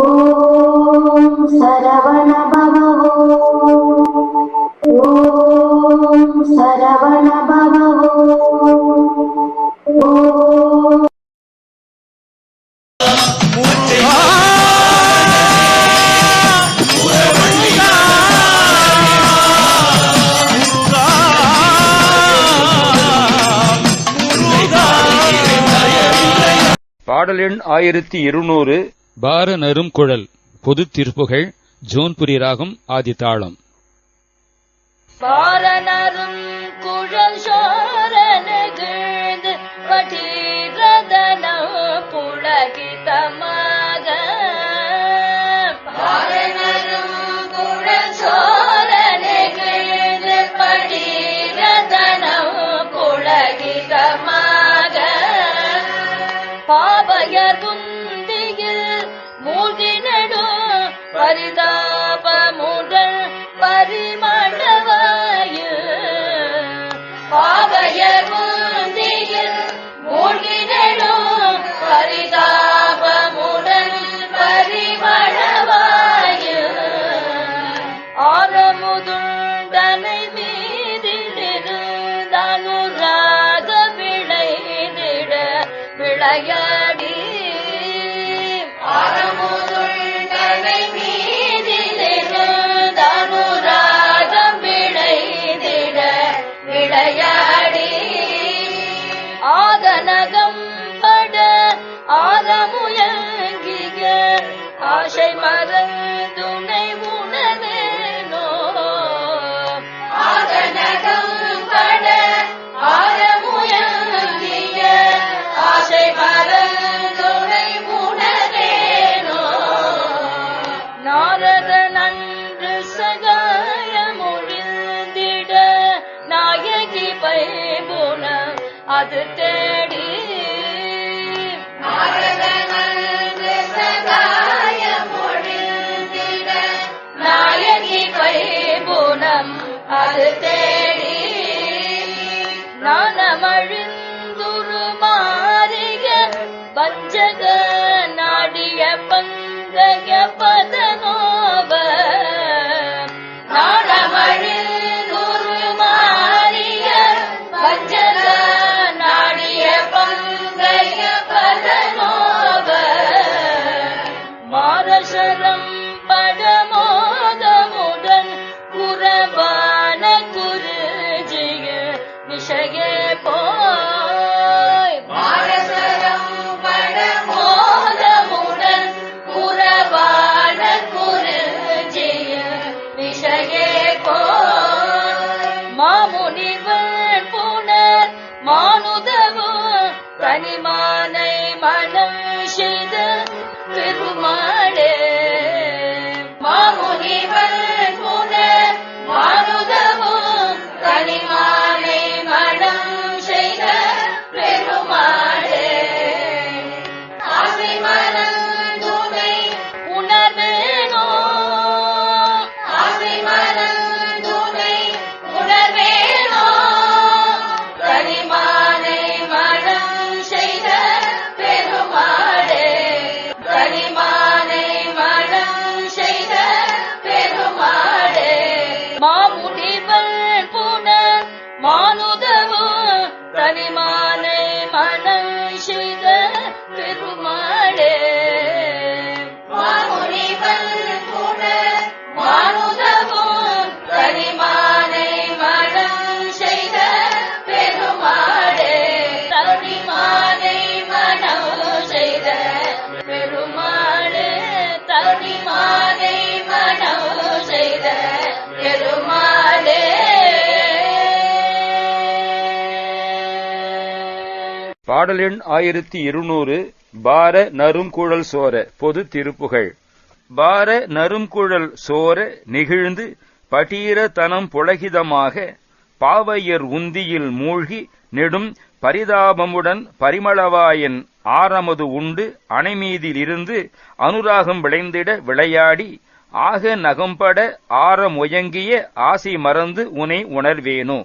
ॐ सरवण பாடல் எண் ஆயிரத்தி இருநூறு பார நரும் குழல் பொது திருப்புகழ் ஜோன்புரி ராகம் ஆதி தாளம். பாரனரும் குழல் சோரனகிழ்ந்து படீரதன பயர் குந்தியில் பாபயர் புந்தியில் மூழ்கினடும் பரிதாபமுடன் பரிமளவாயு பாபயர் புந்தியில் மூழ்கினடும் பரிதாபமுடன் பரிமளவாயு ஆரமுதுண்டனை மீதிலிருந்தனுராக விளைந்திட விளையா ஆசை மறந்துனை உணவேனோ? ஆதனகம் பட ஆரமுயங்கிய ஆசை மறந்துனை உணவேனோ? நாரத நன்று சகாய மொழிந்திட நாயகி பைபுணம் அது தேடி. நாரத அது தேடி நானமழிந்துரு மாறிக பஞ்சக நாடிய பங்கய பதனோப நாடமழிந்துரு மாறிய பஞ்சக நாடிய பங்கய பதனோப மாரசரம் தனிமானை மனம் செய்த பெருமாளே பாடல் எண் ஆயிரத்தி இருநூறு பார நறுங்குழல் சோர பொது திருப்புகழ் பார நறுங்குழல் சோர நெகிழ்ந்து பட்டீர தனம் புலகிதமாக பாவையர் உந்தியில் மூழ்கி நெடும் பரிதாபமுடன் பரிமளவாயன் ஆரமது உண்டு அணைமீதிலிருந்து அனுராகம் விளைந்திட விளையாடி ஆக நகம்பட ஆரமுயங்கிய ஆசை மறந்து உனை உணர்வேனோ.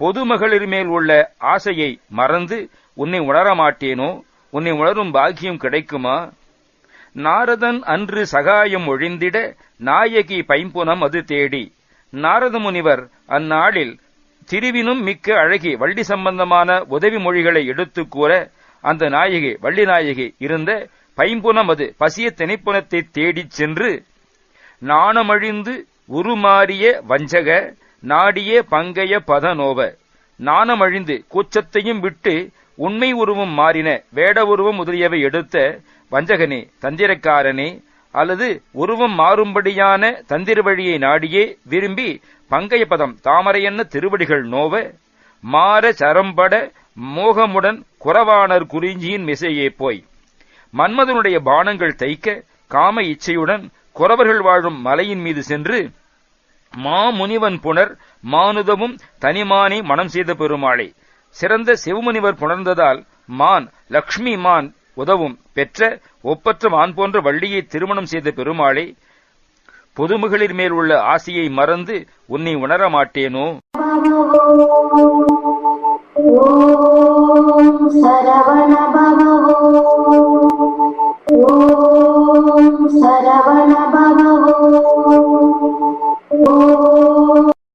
பொதுமகளிர் மேல் உள்ள ஆசையை மறந்து உன்னை உணரமாட்டேனோ உன்னை உணரும் பாக்கியம் கிடைக்குமா? நாரதன் அன்று சகாயம் ஒழிந்திட நாயகி பைம்புனம் அது தேடி. நாரத முனிவர் அந்நாளில் திருவினும் மிக்க அழகி வள்ளி சம்பந்தமான உதவி மொழிகளை எடுத்துக் கூற அந்த நாயகி வள்ளி நாயகி இருந்த பைம்புனம் அது பசிய திணைப்புணத்தை தேடிச் சென்று நாணமழிந்து உருமாறிய வஞ்சக நாடிய பங்கைய பதனோவ. நாணமழிந்து கூச்சத்தையும் விட்டு உண்மை உருவம் மாறின வேட உருவம் முதலியவை எடுத்த வஞ்சகனே தந்திரக்காரனே அல்லது உருவம் மாறும்படியான தந்திர வழியை நாடியே விரும்பி பங்கைய பதம் தாமரையென்ன திருவடிகள் நோவ மாற சரம்பட மோகமுடன் குறவானர் குறிஞ்சியின் மிசையே போய். மன்மதனுடைய பானங்கள் தைக்க காம இச்சையுடன் குறவர்கள் வாழும் மலையின் மீது சென்று மாமுனிவன் புனர் மானுதமும் தனிமானை மனம் செய்த பெருமாளே. சிறந்த சிவமுனிவர் புணர்ந்ததால் மான் லக்ஷ்மி மான் உதவும் பெற்ற ஒப்பற்ற மான் போன்ற வள்ளியை திருமணம் செய்த பெருமாளே பொதுமகளிர் மேல் உள்ள ஆசையை மறந்து உன்னை உணர